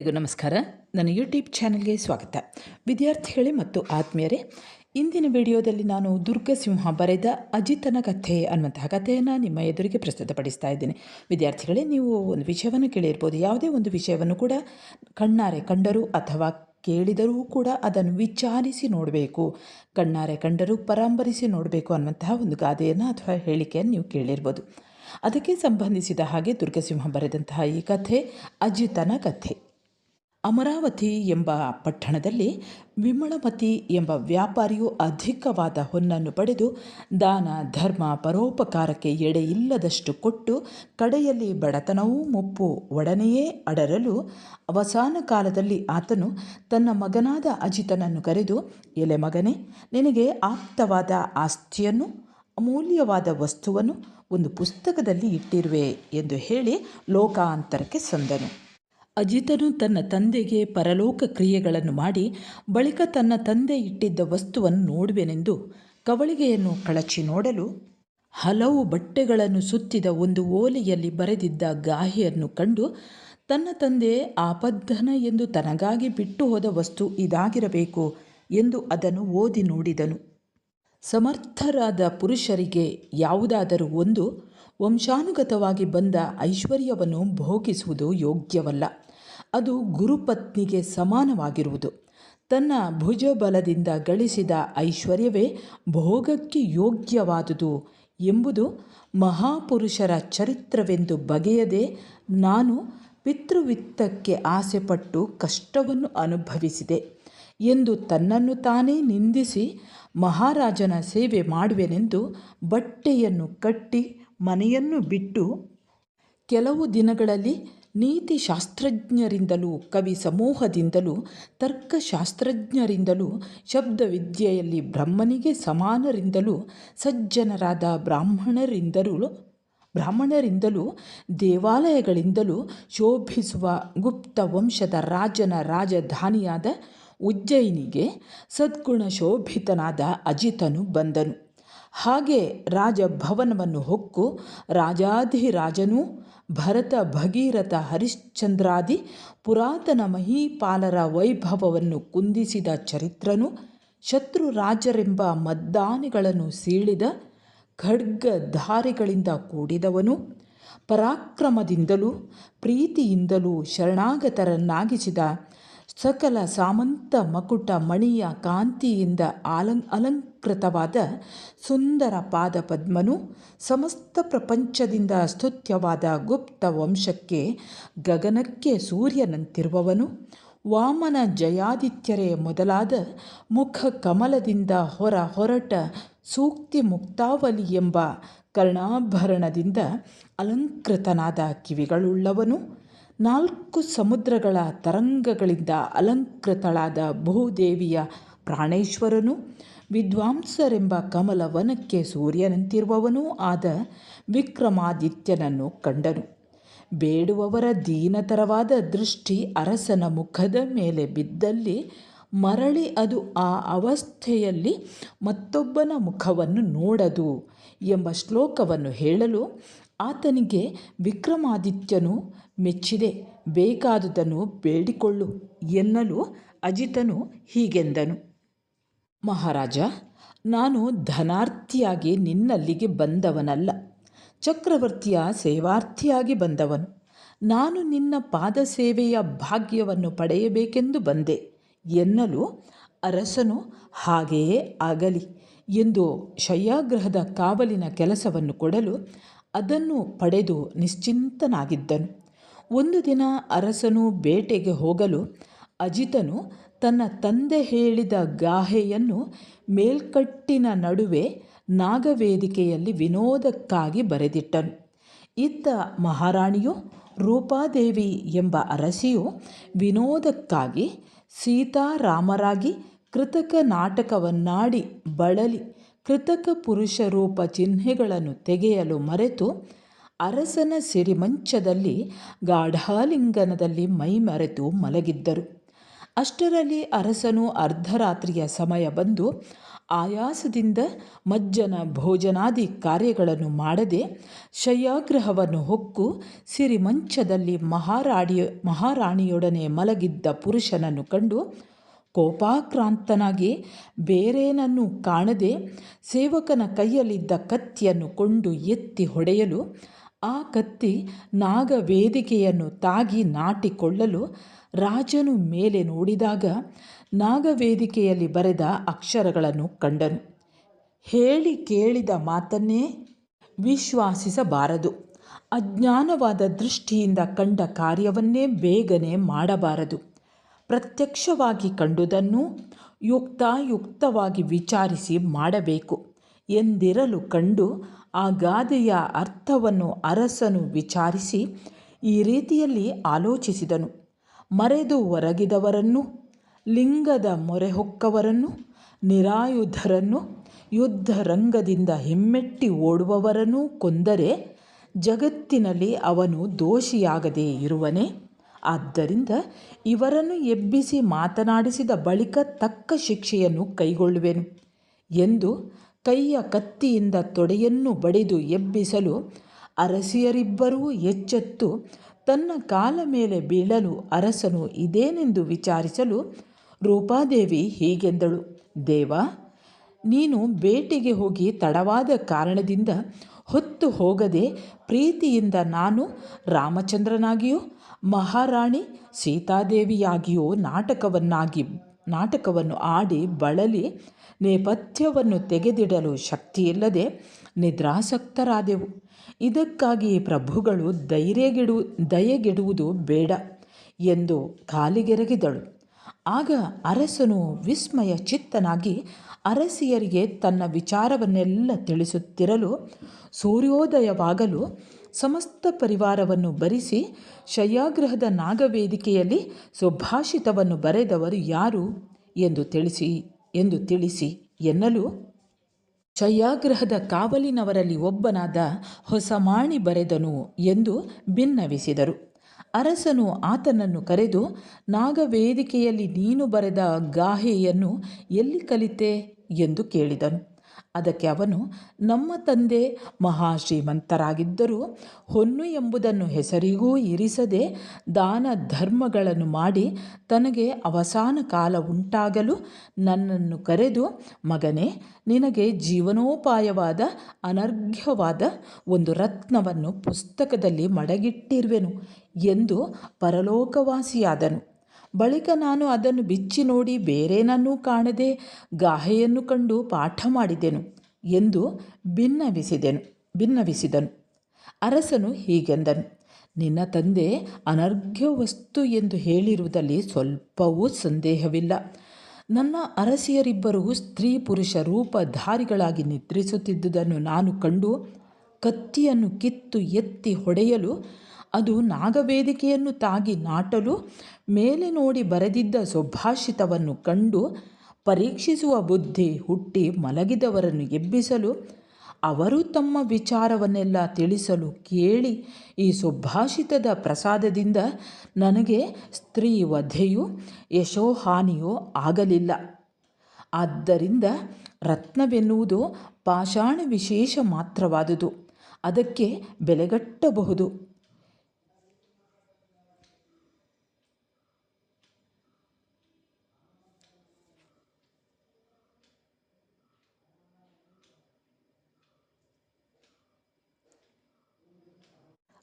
ನಮಸ್ಕಾರ. ನನ್ನ ಯೂಟ್ಯೂಬ್ ಚಾನಲ್ಗೆ ಸ್ವಾಗತ. ವಿದ್ಯಾರ್ಥಿಗಳೇ ಮತ್ತು ಆತ್ಮೀಯರೇ, ಇಂದಿನ ವಿಡಿಯೋದಲ್ಲಿ ನಾನು ದುರ್ಗಸಿಂಹ ಬರೆದ ಅಜಿತನ ಕಥೆ ಅನ್ನುವಂತಹ ಕಥೆಯನ್ನು ನಿಮ್ಮ ಎದುರಿಗೆ ಪ್ರಸ್ತುತಪಡಿಸ್ತಾ ಇದ್ದೇನೆ. ವಿದ್ಯಾರ್ಥಿಗಳೇ, ನೀವು ಒಂದು ವಿಷಯವನ್ನು ಕೇಳಿರ್ಬೋದು. ಯಾವುದೇ ಒಂದು ವಿಷಯವನ್ನು ಕೂಡ ಕಣ್ಣಾರೆ ಕಂಡರೂ ಅಥವಾ ಕೇಳಿದರೂ ಕೂಡ ಅದನ್ನು ವಿಚಾರಿಸಿ ನೋಡಬೇಕು. ಕಣ್ಣಾರೆ ಕಂಡರೂ ಪರಾಂಬರಿಸಿ ನೋಡಬೇಕು ಅನ್ನುವಂತಹ ಒಂದು ಗಾದೆಯನ್ನು ಅಥವಾ ಹೇಳಿಕೆಯನ್ನು ನೀವು ಕೇಳಿರ್ಬೋದು. ಅದಕ್ಕೆ ಸಂಬಂಧಿಸಿದ ಹಾಗೆ ದುರ್ಗಸಿಂಹ ಬರೆದಂತಹ ಈ ಕಥೆ ಅಜಿತನ ಕಥೆ. ಅಮರಾವತಿ ಎಂಬ ಪಟ್ಟಣದಲ್ಲಿ ವಿಮಳಮತಿ ಎಂಬ ವ್ಯಾಪಾರಿಯು ಅಧಿಕವಾದ ಹೊನ್ನನ್ನು ಪಡೆದು ದಾನ, ಧರ್ಮ, ಪರೋಪಕಾರಕ್ಕೆ ಎಡೆ ಇಲ್ಲದಷ್ಟು ಕೊಟ್ಟು ಕಡೆಯಲ್ಲಿ ಬಡತನವೂ ಮುಪ್ಪು ಒಡನೆಯೇ ಅಡರಲು ಅವಸಾನ ಕಾಲದಲ್ಲಿ ಆತನು ತನ್ನ ಮಗನಾದ ಅಜಿತನನ್ನು ಕರೆದು, ಎಲೆ ಮಗನೇ, ನಿನಗೆ ಆಪ್ತವಾದ ಆಸ್ತಿಯನ್ನು, ಅಮೂಲ್ಯವಾದ ವಸ್ತುವನ್ನು ಒಂದು ಪುಸ್ತಕದಲ್ಲಿ ಇಟ್ಟಿರುವೆ ಎಂದು ಹೇಳಿ ಲೋಕಾಂತರಕ್ಕೆ ಸಂದನು. ಅಜಿತನು ತನ್ನ ತಂದೆಗೆ ಪರಲೋಕ ಕ್ರಿಯೆಗಳನ್ನು ಮಾಡಿ ಬಳಿಕ ತನ್ನ ತಂದೆ ಇಟ್ಟಿದ್ದ ವಸ್ತುವನ್ನು ನೋಡುವೆನೆಂದು ಕವಳಿಗೆಯನ್ನು ಕಳಚಿ ನೋಡಲು ಹಲವು ಬಟ್ಟೆಗಳನ್ನು ಸುತ್ತಿದ ಒಂದು ಓಲೆಯಲ್ಲಿ ಬರೆದಿದ್ದ ಗಾಹಿಯನ್ನು ಕಂಡು ತನ್ನ ತಂದೆ ಆಪದ್ದನ ಎಂದು ತನಗಾಗಿ ಬಿಟ್ಟು ಹೋದ ವಸ್ತು ಇದಾಗಿರಬೇಕು ಎಂದು ಅದನ್ನು ಓದಿ ನೋಡಿದನು. ಸಮರ್ಥರಾದ ಪುರುಷರಿಗೆ ಯಾವುದಾದರೂ ಒಂದು ವಂಶಾನುಗತವಾಗಿ ಬಂದ ಐಶ್ವರ್ಯವನ್ನು ಭೋಗಿಸುವುದು ಯೋಗ್ಯವಲ್ಲ. ಅದು ಗುರುಪತ್ನಿಗೆ ಸಮಾನವಾಗಿರುವುದು. ತನ್ನ ಭುಜಬಲದಿಂದ ಗಳಿಸಿದ ಐಶ್ವರ್ಯವೇ ಭೋಗಕ್ಕೆ ಯೋಗ್ಯವಾದುದು ಎಂಬುದು ಮಹಾಪುರುಷರ ಚರಿತ್ರವೆಂದು ಬಗೆಯದೆ ನಾನು ಪಿತೃವಿತ್ತಕ್ಕೆ ಆಸೆಪಟ್ಟು ಕಷ್ಟವನ್ನು ಅನುಭವಿಸಿದೆ ಎಂದು ತನ್ನನ್ನು ತಾನೇ ನಿಂದಿಸಿ ಮಹಾರಾಜನ ಸೇವೆ ಮಾಡುವೆನೆಂದು ಬಟ್ಟೆಯನ್ನು ಕಟ್ಟಿ ಮನೆಯನ್ನು ಬಿಟ್ಟು ಕೆಲವು ದಿನಗಳಲ್ಲಿ ನೀತಿಶಾಸ್ತ್ರಜ್ಞರಿಂದಲೂ ಕವಿ ಸಮೂಹದಿಂದಲೂ ತರ್ಕಶಾಸ್ತ್ರಜ್ಞರಿಂದಲೂ ಶಬ್ದವಿದ್ಯೆಯಲ್ಲಿ ಬ್ರಹ್ಮನಿಗೆ ಸಮಾನರಿಂದಲೂ, ಸಜ್ಜನರಾದ ಬ್ರಾಹ್ಮಣರಿಂದಲೂ ಬ್ರಾಹ್ಮಣರಿಂದಲೂ, ದೇವಾಲಯಗಳಿಂದಲೂ ಶೋಭಿಸುವ ಗುಪ್ತ ವಂಶದ ರಾಜನ ರಾಜಧಾನಿಯಾದ ಉಜ್ಜಯಿನಿಗೆ ಸದ್ಗುಣ ಶೋಭಿತನಾದ ಅಜಿತನು ಬಂದನು. ಹಾಗೆ ರಾಜಭವನವನ್ನು ಹೊಕ್ಕು ರಾಜಾಧಿರಾಜನೂ ಭರತ ಭಗೀರಥ ಹರಿಶ್ಚಂದ್ರಾದಿ ಪುರಾತನ ಮಹೀಪಾಲರ ವೈಭವವನ್ನು ಕುಂದಿಸಿದ ಚರಿತ್ರನು ಶತ್ರು ರಾಜರೆಂಬ ಮದ್ದಾನಿಗಳನ್ನು ಸೀಳಿದ ಖಡ್ಗಧಾರಿಗಳಿಂದ ಕೂಡಿದವನು. ಪರಾಕ್ರಮದಿಂದಲೂ, ಪ್ರೀತಿಯಿಂದಲೂ ಶರಣಾಗತರನ್ನಾಗಿಸಿದ ಸಕಲ ಸಾಮಂತ, ಮಕುಟ, ಮಣಿಯ ಕಾಂತಿಯಿಂದ ಆಲಂ, ಅಲಂಕೃತವಾದ ಸುಂದರ ಪಾದಪದ್ಮನು ಸಮಸ್ತ ಪ್ರಪಂಚದಿಂದ ಸ್ತುತ್ಯವಾದ ಗುಪ್ತ ವಂಶಕ್ಕೆ ಗಗನಕ್ಕೆ ಸೂರ್ಯನಂತಿರುವವನು, ವಾಮನ ಜಯಾದಿತ್ಯರೇ ಮೊದಲಾದ ಮುಖ ಕಮಲದಿಂದ ಹೊರ ಹೊರಟ ಸೂಕ್ತಿ ಮುಕ್ತಾವಲಿ ಎಂಬ ಕರ್ಣಾಭರಣದಿಂದ ಅಲಂಕೃತನಾದ ಕಿವಿಗಳುಳ್ಳವನು. ನಾಲ್ಕು ಸಮುದ್ರಗಳ ತರಂಗಗಳಿಂದ ಅಲಂಕೃತಳಾದ ಭೂದೇವಿಯ ಪ್ರಾಣೇಶ್ವರನು, ವಿದ್ವಾಂಸರೆಂಬ ಕಮಲವನಕ್ಕೆ ಸೂರ್ಯನಂತಿರುವವನೂ ಆದ ವಿಕ್ರಮಾದಿತ್ಯನನ್ನು ಕಂಡನು. ಬೇಡುವವರ ದೀನತರವಾದ ದೃಷ್ಟಿ ಅರಸನ ಮುಖದ ಮೇಲೆ ಬಿದ್ದಲ್ಲಿ ಮರಳಿ ಅದು ಆ ಅವಸ್ಥೆಯಲ್ಲಿ ಮತ್ತೊಬ್ಬನ ಮುಖವನ್ನು ನೋಡದು ಎಂಬ ಶ್ಲೋಕವನ್ನು ಹೇಳಲು ಆತನಿಗೆ ವಿಕ್ರಮಾದಿತ್ಯನು ಮೆಚ್ಚಿದೆ, ಬೇಕಾದುದನ್ನು ಬೇಡಿಕೊಳ್ಳು ಎನ್ನಲು ಅಜಿತನು ಹೀಗೆಂದನು. ಮಹಾರಾಜ, ನಾನು ಧನಾರ್ಥಿಯಾಗಿ ನಿನ್ನಲ್ಲಿಗೆ ಬಂದವನಲ್ಲ, ಚಕ್ರವರ್ತಿಯ ಸೇವಾರ್ಥಿಯಾಗಿ ಬಂದವನು. ನಾನು ನಿನ್ನ ಪಾದ ಸೇವೆಯ ಭಾಗ್ಯವನ್ನು ಪಡೆಯಬೇಕೆಂದು ಬಂದೆ, ಎನ್ನಲು ಅರಸನು ಹಾಗೆಯೇ ಆಗಲಿ ಎಂದು ಶಯ್ಯಾಗ್ರಹದ ಕಾವಲಿನ ಕೆಲಸವನ್ನು ಕೊಡಲು ಅದನ್ನು ಪಡೆದು ನಿಶ್ಚಿಂತನಾಗಿದ್ದನು. ಒಂದು ದಿನ ಅರಸನು ಬೇಟೆಗೆ ಹೋಗಲು ಅಜಿತನು ತನ್ನ ತಂದೆ ಹೇಳಿದ ಗಾಹೆಯನ್ನು ಮೇಲ್ಕಟ್ಟಿನ ನಡುವೆ ನಾಗವೇದಿಕೆಯಲ್ಲಿ ವಿನೋದಕ್ಕಾಗಿ ಬರೆದಿಟ್ಟನು. ಇತ್ತ ಮಹಾರಾಣಿಯು ರೂಪಾದೇವಿ ಎಂಬ ಅರಸಿಯು ವಿನೋದಕ್ಕಾಗಿ ಸೀತಾರಾಮರಾಗಿ ಕೃತಕ ನಾಟಕವನ್ನಾಡಿ ಬಳಲಿ ಕೃತಕ ಪುರುಷ ರೂಪ ಚಿಹ್ನೆಗಳನ್ನು ತೆಗೆಯಲು ಮರೆತು ಅರಸನ ಸಿರಿಮಂಚದಲ್ಲಿ ಗಾಢಾಲಿಂಗನದಲ್ಲಿ ಮೈಮರೆತು ಮಲಗಿದ್ದರು. ಅಷ್ಟರಲ್ಲಿ ಅರಸನು ಅರ್ಧರಾತ್ರಿಯ ಸಮಯ ಬಂದು ಆಯಾಸದಿಂದ ಮಜ್ಜನ ಭೋಜನಾದಿ ಕಾರ್ಯಗಳನ್ನು ಮಾಡದೆ ಶಯ್ಯಾಗ್ರಹವನ್ನು ಹೊಕ್ಕು ಸಿರಿಮಂಚದಲ್ಲಿ ಮಹಾರಾಡಿಯ ಮಹಾರಾಣಿಯೊಡನೆ ಮಲಗಿದ್ದ ಪುರುಷನನ್ನು ಕಂಡು ಕೋಪಾಕ್ರಾಂತನಾಗಿ ಬೇರೇನನ್ನು ಕಾಣದೆ ಸೇವಕನ ಕೈಯಲ್ಲಿದ್ದ ಕತ್ತಿಯನ್ನು ಕೊಂಡು ಎತ್ತಿ ಹೊಡೆಯಲು, ಆ ಕತ್ತಿ ನಾಗವೇದಿಕೆಯನ್ನು ತಾಗಿ ನಾಟಿಕೊಳ್ಳಲು ರಾಜನು ಮೇಲೆ ನೋಡಿದಾಗ ನಾಗವೇದಿಕೆಯಲ್ಲಿ ಬರೆದ ಅಕ್ಷರಗಳನ್ನು ಕಂಡನು. ಹೇಳಿ ಕೇಳಿದ ಮಾತನ್ನೇ ವಿಶ್ವಾಸಿಸಬಾರದು. ಅಜ್ಞಾನವಾದ ದೃಷ್ಟಿಯಿಂದ ಕಂಡ ಕಾರ್ಯವನ್ನೇ ಬೇಗನೆ ಮಾಡಬಾರದು. ಪ್ರತ್ಯಕ್ಷವಾಗಿ ಕಂಡುದನ್ನು ಯುಕ್ತಾಯುಕ್ತವಾಗಿ ವಿಚಾರಿಸಿ ಮಾಡಬೇಕು ಎಂದಿರಲು ಕಂಡು ಆ ಗಾದೆಯ ಅರ್ಥವನ್ನು ಅರಸನು ವಿಚಾರಿಸಿ ಈ ರೀತಿಯಲ್ಲಿ ಆಲೋಚಿಸಿದನು. ಮರೆದು ಒರಗಿದವರನ್ನು, ಲಿಂಗದ ಮೊರೆಹೊಕ್ಕವರನ್ನು, ನಿರಾಯುಧರನ್ನು ಯುದ್ಧ ರಂಗದಿಂದ ಹಿಮ್ಮೆಟ್ಟಿ ಓಡುವವರನ್ನು ಕೊಂದರೆ ಜಗತ್ತಿನಲ್ಲಿ ಅವನು ದೋಷಿಯಾಗದೇ ಇರುವನೇ? ಆದ್ದರಿಂದ ಇವರನ್ನು ಎಬ್ಬಿಸಿ ಮಾತನಾಡಿಸಿದ ಬಳಿಕ ತಕ್ಕ ಶಿಕ್ಷೆಯನ್ನು ಕೈಗೊಳ್ಳುವೆನು ಎಂದು ಕೈಯ ಕತ್ತಿಯಿಂದ ತೊಡೆಯನ್ನು ಬಡಿದು ಎಬ್ಬಿಸಲು ಅರಸಿಯರಿಬ್ಬರೂ ಎಚ್ಚೆತ್ತು ತನ್ನ ಕಾಲ ಮೇಲೆ ಬೀಳಲು ಅರಸನು ಇದೇನೆಂದು ವಿಚಾರಿಸಲು ರೂಪಾದೇವಿ ಹೀಗೆಂದಳು, ದೇವ, ನೀನು ಬೇಟೆಗೆ ಹೋಗಿ ತಡವಾದ ಕಾರಣದಿಂದ ಹೊತ್ತು ಹೋಗದೆ ಪ್ರೀತಿಯಿಂದ ನಾನು ರಾಮಚಂದ್ರನಾಗಿಯೂ, ಮಹಾರಾಣಿ ಸೀತಾದೇವಿಯಾಗಿಯೂ ನಾಟಕವನ್ನಾಗಿ, ನಾಟಕವನ್ನು ಆಡಿ ಬಳಲಿ, ನೇಪಥ್ಯವನ್ನು ತೆಗೆದಿಡಲು ಶಕ್ತಿಯಿಲ್ಲದೆ ನಿದ್ರಾಸಕ್ತರಾದೆವು. ಇದಕ್ಕಾಗಿ ಪ್ರಭುಗಳು ಧೈರ್ಯಗೆಡು ದಯೆಗೆಡುವುದು ಬೇಡ ಎಂದು ಕಾಲಿಗೆರಗಿದಳು. ಆಗ ಅರಸನು ವಿಸ್ಮಯ ಚಿತ್ತನಾಗಿ ಅರಸಿಯರಿಗೆ ತನ್ನ ವಿಚಾರವನ್ನೆಲ್ಲ ತಿಳಿಸುತ್ತಿರಲು ಸೂರ್ಯೋದಯವಾಗಲು ಸಮಸ್ತ ಪರಿವಾರವನ್ನು ಬರಿಸಿ ಶಯ್ಯಾಗ್ರಹದ ನಾಗವೇದಿಕೆಯಲ್ಲಿ ಸುಭಾಷಿತವನ್ನು ಬರೆದವರು ಯಾರು ಎಂದು ತಿಳಿಸಿ ಎಂದು ತಿಳಿಸಿ ಎನ್ನಲು ಶಯ್ಯಾಗ್ರಹದ ಕಾವಲಿನವರಲ್ಲಿ ಒಬ್ಬನಾದ ಹೊಸಮಾಣಿ ಬರೆದನು ಎಂದು ಭಿನ್ನವಿಸಿದರು ಅರಸನು ಆತನನ್ನು ಕರೆದು ನಾಗವೇದಿಕೆಯಲ್ಲಿ ನೀನು ಬರೆದ ಗಾಹೆಯನ್ನು ಎಲ್ಲಿ ಕಲಿತೆ? ಎಂದು ಕೇಳಿದನು. ಅದಕ್ಕೆ ಅವನು, ನಮ್ಮ ತಂದೆ ಮಹಾಶ್ರೀಮಂತರಾಗಿದ್ದರೂ ಹೊನ್ನು ಎಂಬುದನ್ನು ಹೆಸರಿಗೂ ಇರಿಸದೆ ದಾನ ಧರ್ಮಗಳನ್ನು ಮಾಡಿ ತನಗೆ ಅವಸಾನ ಕಾಲ ಉಂಟಾಗಲು ನನ್ನನ್ನು ಕರೆದು, ಮಗನೇ, ನಿನಗೆ ಜೀವನೋಪಾಯವಾದ ಅನರ್ಘ್ಯವಾದ ಒಂದು ರತ್ನವನ್ನು ಪುಸ್ತಕದಲ್ಲಿ ಮಡಗಿಟ್ಟಿರುವೆನು ಎಂದು ಪರಲೋಕವಾಸಿಯಾದನು. ಬಳಿಕ ನಾನು ಅದನ್ನು ಬಿಚ್ಚಿ ನೋಡಿ ಬೇರೇನನ್ನೂ ಕಾಣದೆ ಗಾಹೆಯನ್ನು ಕಂಡು ಪಾಠ ಮಾಡಿದೆನು ಎಂದು ಭಿನ್ನವಿಸಿದೆನು ಭಿನ್ನವಿಸಿದನು ಅರಸನು ಹೀಗೆಂದನು, ನಿನ್ನ ತಂದೆ ಅನರ್ಘ್ಯ ವಸ್ತು ಎಂದು ಹೇಳಿರುವುದಲ್ಲಿ ಸ್ವಲ್ಪವೂ ಸಂದೇಹವಿಲ್ಲ. ನನ್ನ ಅರಸಿಯರಿಬ್ಬರು ಸ್ತ್ರೀ ಪುರುಷ ರೂಪಧಾರಿಗಳಾಗಿ ನಿದ್ರಿಸುತ್ತಿದ್ದುದನ್ನು ನಾನು ಕಂಡು ಕತ್ತಿಯನ್ನು ಕಿತ್ತು ಎತ್ತಿ ಹೊಡೆಯಲು ಅದು ನಾಗವೇದಿಕೆಯನ್ನು ತಾಗಿ ನಾಟಲು, ಮೇಲೆ ನೋಡಿ ಬರೆದಿದ್ದ ಸುಭಾಷಿತವನ್ನು ಕಂಡು ಪರೀಕ್ಷಿಸುವ ಬುದ್ಧಿ ಹುಟ್ಟಿ ಮಲಗಿದವರನ್ನು ಎಬ್ಬಿಸಲು, ಅವರು ತಮ್ಮ ವಿಚಾರವನ್ನೆಲ್ಲ ತಿಳಿಸಲು ಕೇಳಿ ಈ ಸುಭಾಷಿತದ ಪ್ರಸಾದದಿಂದ ನನಗೆ ಸ್ತ್ರೀ ವಧೆಯೂ ಯಶೋಹಾನಿಯೂ ಆಗಲಿಲ್ಲ. ಆದ್ದರಿಂದ ರತ್ನವೆನ್ನುವುದು ಪಾಷಾಣ ವಿಶೇಷ ಮಾತ್ರವಾದುದು. ಅದಕ್ಕೆ ಬೆಲೆಗಟ್ಟಬಹುದು.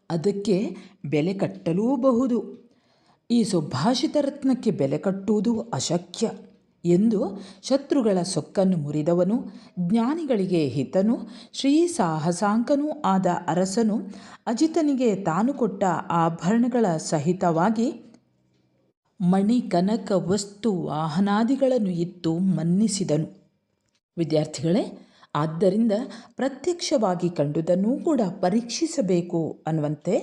ಅದಕ್ಕೆ ಬೆಲೆ ಕಟ್ಟಲೂಬಹುದು. ಈ ಸುಭಾಷಿತ ರತ್ನಕ್ಕೆ ಬೆಲೆ ಕಟ್ಟುವುದು ಅಶಕ್ಯ ಎಂದು ಶತ್ರುಗಳ ಸೊಕ್ಕನ್ನು ಮುರಿದವನು, ಜ್ಞಾನಿಗಳಿಗೆ ಹಿತನು, ಶ್ರೀ ಸಾಹಸಾಂಕನೂ ಆದ ಅರಸನು ಅಜಿತನಿಗೆ ತಾನು ಕೊಟ್ಟ ಆಭರಣಗಳ ಸಹಿತವಾಗಿ ಮಣಿ ಕನಕ ವಸ್ತು ವಾಹನಾದಿಗಳನ್ನು ಇತ್ತು ಮನ್ನಿಸಿದನು. ವಿದ್ಯಾರ್ಥಿಗಳೇ ಆದ್ದರಿಂದ ಪ್ರತ್ಯಕ್ಷವಾಗಿ ಕಂಡುದನ್ನು ಕೂಡ ಪರೀಕ್ಷಿಸಬೇಕು ಅನ್ನುವಂತೆ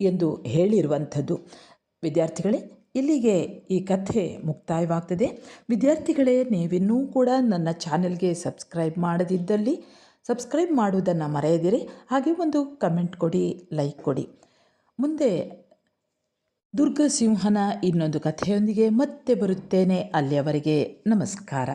ಎಂದು ಹೇಳಿರುವಂಥದ್ದು. ವಿದ್ಯಾರ್ಥಿಗಳೇ, ಇಲ್ಲಿಗೆ ಈ ಕಥೆ ಮುಕ್ತಾಯವಾಗ್ತದೆ. ವಿದ್ಯಾರ್ಥಿಗಳೇ, ನೀವಿನ್ನೂ ಕೂಡ ನನ್ನ ಚಾನೆಲ್ಗೆ ಸಬ್ಸ್ಕ್ರೈಬ್ ಮಾಡದಿದ್ದಲ್ಲಿ ಸಬ್ಸ್ಕ್ರೈಬ್ ಮಾಡುವುದನ್ನು ಮರೆಯದಿರಿ. ಹಾಗೆ ಒಂದು ಕಮೆಂಟ್ ಕೊಡಿ, ಲೈಕ್ ಕೊಡಿ. ಮುಂದೆ ದುರ್ಗಸಿಂಹನ ಇನ್ನೊಂದು ಕಥೆಯೊಂದಿಗೆ ಮತ್ತೆ ಬರುತ್ತೇನೆ. ಅಲ್ಲಿಯವರೆಗೆ ನಮಸ್ಕಾರ.